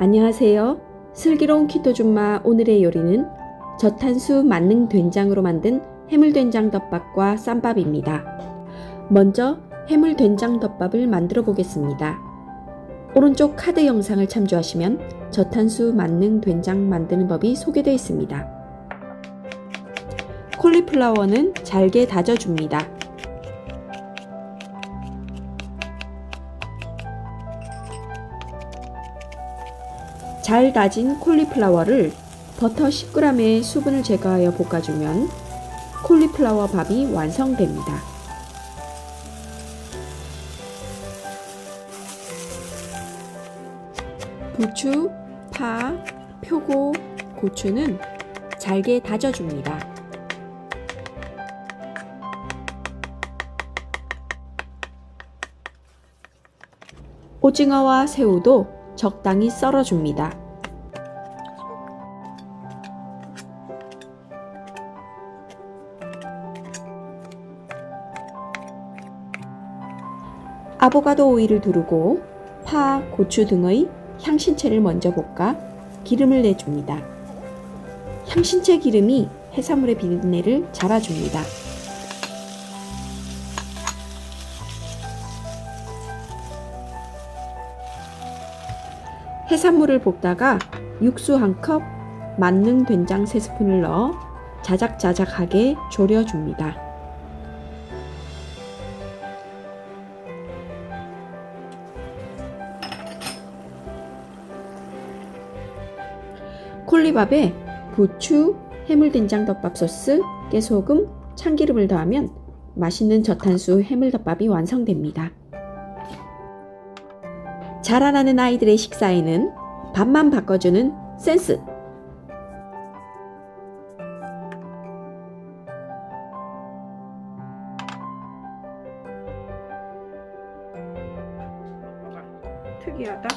안녕하세요. 슬기로운 키토준마 오늘의 요리는 저탄수 만능 된장으로 만든 해물된장 덮밥과 쌈밥입니다. 먼저 해물된장 덮밥을 만들어 보겠습니다. 오른쪽 카드 영상을 참조하시면 저탄수 만능 된장 만드는 법이 소개되어 있습니다. 콜리플라워는 잘게 다져줍니다. 잘 다진 콜리플라워를 버터 10g의 수분을 제거하여 볶아주면 콜리플라워 밥이 완성됩니다. 부추, 파, 표고, 고추는 잘게 다져줍니다. 오징어와 새우도 적당히 썰어줍니다. 아보가도 오일을 두르고 파, 고추 등의 향신채를 먼저 볶아 기름을 내줍니다. 향신채 기름이 해산물의 비린내를 잡아줍니다. 해산물을 볶다가 육수 한 컵, 만능 된장 3스푼을 넣어 자작자작하게 졸여줍니다. 콜리밥에 부추, 해물된장 덮밥 소스, 깨소금, 참기름을 더하면 맛있는 저탄수 해물덮밥이 완성됩니다. 자라나는 아이들의 식사에는 밥만 바꿔주는 센스. 특이하다.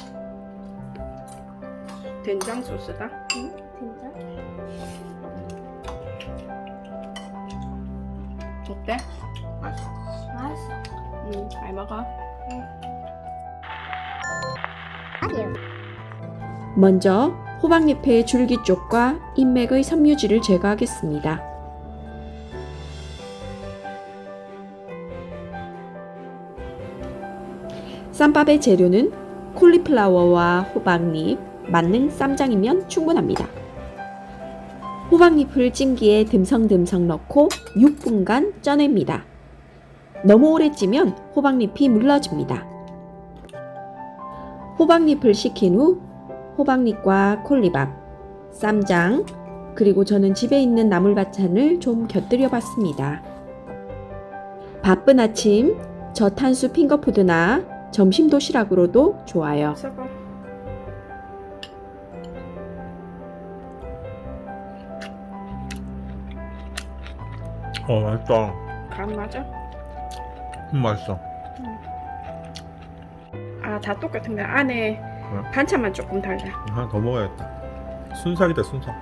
된장 소스다. 응? 진짜? 어때? 맛있어. 응, 잘 먹어. 먼저 호박잎의 줄기 쪽과 인맥의 섬유질을 제거하겠습니다. 쌈밥의 재료는 콜리플라워와 호박잎, 만능 쌈장이면 충분합니다. 호박잎을 찜기에 듬성듬성 넣고 6분간 쪄냅니다. 너무 오래 찌면 호박잎이 물러집니다. 호박잎을 식힌 후 호박잎과 콜리밥, 쌈장, 그리고 저는 집에 있는 나물 반찬을 좀 곁들여 봤습니다. 바쁜 아침, 저탄수 핑거푸드나 점심 도시락으로도 좋아요. 어 맛있다 간 맞아? 음 맛있어 아, 다 똑같은데 안에 뭐야? 반찬만 조금 달라. 하나 더 먹어야겠다 순삭이다 순삭